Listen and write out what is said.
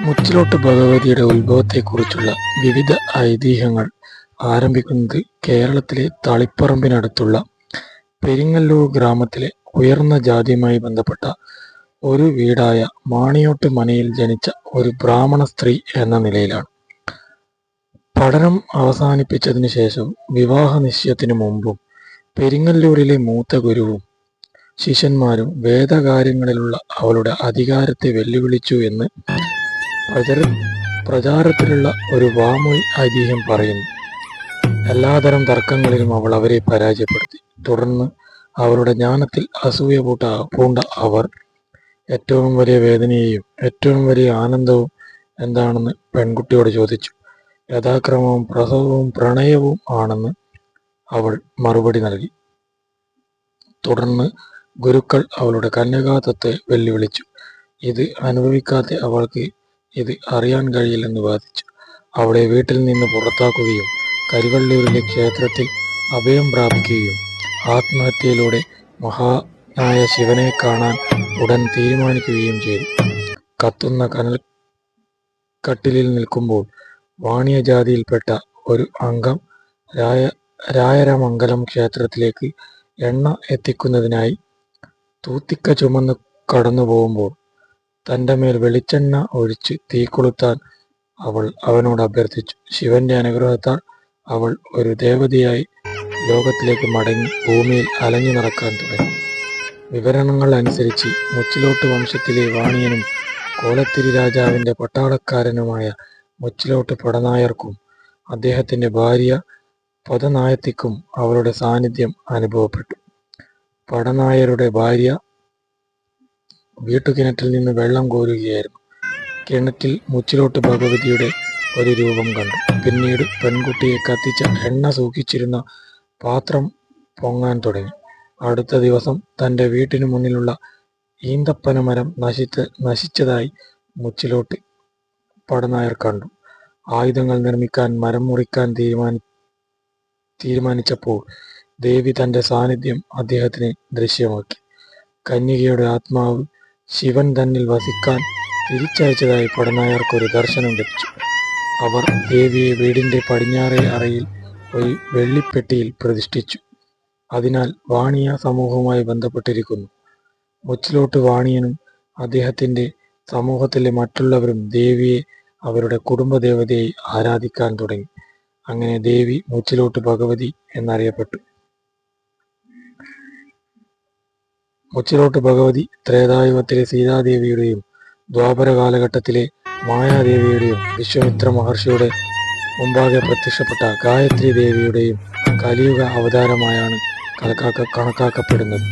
മുച്ചിലോട്ട് ഭഗവതിയുടെ ഉത്ഭവത്തെക്കുറിച്ചുള്ള വിവിധ ഐതിഹ്യങ്ങൾ ആരംഭിക്കുന്നത് കേരളത്തിലെ തളിപ്പറമ്പിനടുത്തുള്ള പെരിങ്ങല്ലൂർ ഗ്രാമത്തിലെ ഉയർന്ന ജാതിയുമായി ബന്ധപ്പെട്ട ഒരു വീടായ മാണിയോട്ട് മനയിൽ ജനിച്ച ഒരു ബ്രാഹ്മണ സ്ത്രീ എന്ന നിലയിലാണ്. പഠനം അവസാനിപ്പിച്ചതിനു ശേഷം വിവാഹ നിശ്ചയത്തിനു മുമ്പും പെരിങ്ങല്ലൂരിലെ മൂത്ത ഗുരുവും ശിഷ്യന്മാരും വേദകാര്യങ്ങളിലുള്ള അവളുടെ അധികാരത്തെ വെല്ലുവിളിച്ചു എന്ന് പ്രചര പ്രചാരത്തിലുള്ള ഒരു വാമൊഴി ഐതിഹ്യം പറയുന്നു. എല്ലാതരം തർക്കങ്ങളിലും അവൾ അവരെ പരാജയപ്പെടുത്തി. തുടർന്ന് അവരുടെ ജ്ഞാനത്തിൽ അസൂയ പൂട്ട പൂണ്ട അവർ ഏറ്റവും വലിയ വേദനയെയും ഏറ്റവും വലിയ ആനന്ദവും എന്താണെന്ന് പെൺകുട്ടിയോട് ചോദിച്ചു. യഥാക്രമവും പ്രസവവും പ്രണയവും ആണെന്ന് അവൾ മറുപടി നൽകി. തുടർന്ന് ഗുരുക്കൾ അവളുടെ കന്യകാത്വത്തെ വെല്ലുവിളിച്ചു. ഇത് അനുഭവിക്കാതെ അവൾക്ക് ഇത് അറിയാൻ കഴിയില്ലെന്ന് വാദിച്ചു. അവിടെ വീട്ടിൽ നിന്ന് പുറത്താക്കുകയും കരുവള്ളൂരിലെ ക്ഷേത്രത്തിൽ അഭയം പ്രാപിക്കുകയും ആത്മഹത്യയിലൂടെ മഹാനായ ശിവനെ കാണാൻ ഉടൻ തീരുമാനിക്കുകയും ചെയ്തു. കത്തുന്ന കനൽ കട്ടിലിൽ നിൽക്കുമ്പോൾ വാണിയ ജാതിയിൽപ്പെട്ട ഒരു അംഗം രായ രായരമംഗലം ക്ഷേത്രത്തിലേക്ക് എണ്ണ എത്തിക്കുന്നതിനായി തൂത്തിക്ക ചുമന്ന് കടന്നു പോകുമ്പോൾ തന്റെ മേൽ വെളിച്ചെണ്ണ ഒഴിച്ച് തീ കൊളുത്താൻ അവൾ അവനോട് അഭ്യർത്ഥിച്ചു. ശിവന്റെ അനുഗ്രഹത്താൽ അവൾ ഒരു ദേവതയായി ലോകത്തിലേക്ക് മടങ്ങി ഭൂമിയിൽ അലഞ്ഞു നടക്കാൻ തുടങ്ങി. വിവരണങ്ങൾ അനുസരിച്ച് മുച്ചിലോട്ട് വംശത്തിലെ വാണിയനും കോലത്തിരി രാജാവിന്റെ പട്ടാളക്കാരനുമായ മുച്ചിലോട്ട് പടനായർക്കും അദ്ദേഹത്തിന്റെ ഭാര്യ പദനായത്തിക്കും അവരുടെ സാന്നിധ്യം അനുഭവപ്പെട്ടു. പടനായരുടെ ഭാര്യ വീട്ടുകിണറ്റിൽ നിന്ന് വെള്ളം കോരുകയായിരുന്നു. കിണറ്റിൽ മുച്ചിലോട്ട് ഭഗവതിയുടെ ഒരു രൂപം കണ്ടു. പിന്നീട് പെൺകുട്ടിയെ കത്തിച്ച എണ്ണ സൂക്ഷിച്ചിരുന്ന പാത്രം പൊങ്ങാൻ തുടങ്ങി. അടുത്ത ദിവസം തന്റെ വീട്ടിനു മുന്നിലുള്ള ഈന്തപ്പന മരം നശിച്ച നശിച്ചതായി മുച്ചിലോട്ട് പടനായർ കണ്ടു. ആയുധങ്ങൾ നിർമ്മിക്കാൻ മരം മുറിക്കാൻ തീരുമാനി തീരുമാനിച്ചപ്പോൾ ദേവി തന്റെ സാന്നിധ്യം അദ്ദേഹത്തിന് ദൃശ്യമാക്കി. കന്യകയുടെ ആത്മാവ് ശിവൻ തന്നിൽ വസിക്കാൻ തിരിച്ചയച്ചതായി പടനായർക്കൊരു ദർശനം ലഭിച്ചു. അവർ ദേവിയെ വീടിന്റെ പടിഞ്ഞാറേ അറയിൽ ഒരു വെള്ളിപ്പെട്ടിയിൽ പ്രതിഷ്ഠിച്ചു. അതിനാൽ വാണിയ സമൂഹവുമായി ബന്ധപ്പെട്ടിരിക്കുന്നു. മുച്ചിലോട്ട് വാണിയനും അദ്ദേഹത്തിന്റെ സമൂഹത്തിലെ മറ്റുള്ളവരും ദേവിയെ അവരുടെ കുടുംബദേവതയായി ആരാധിക്കാൻ തുടങ്ങി. അങ്ങനെ ദേവി മുച്ചിലോട്ട് ഭഗവതി എന്നറിയപ്പെട്ടു. മുച്ചിലോട്ട് ഭഗവതി ത്രേതായുഗത്തിലെ സീതാദേവിയുടെയും ദ്വാപര കാലഘട്ടത്തിലെ മായാദേവിയുടെയും വിശ്വമിത്ര മഹർഷിയുടെ മുമ്പാകെ പ്രത്യക്ഷപ്പെട്ട ഗായത്രി ദേവിയുടെയും കലിയുഗ അവതാരമായാണ് കണക്കാക്ക കണക്കാക്കപ്പെടുന്നത്.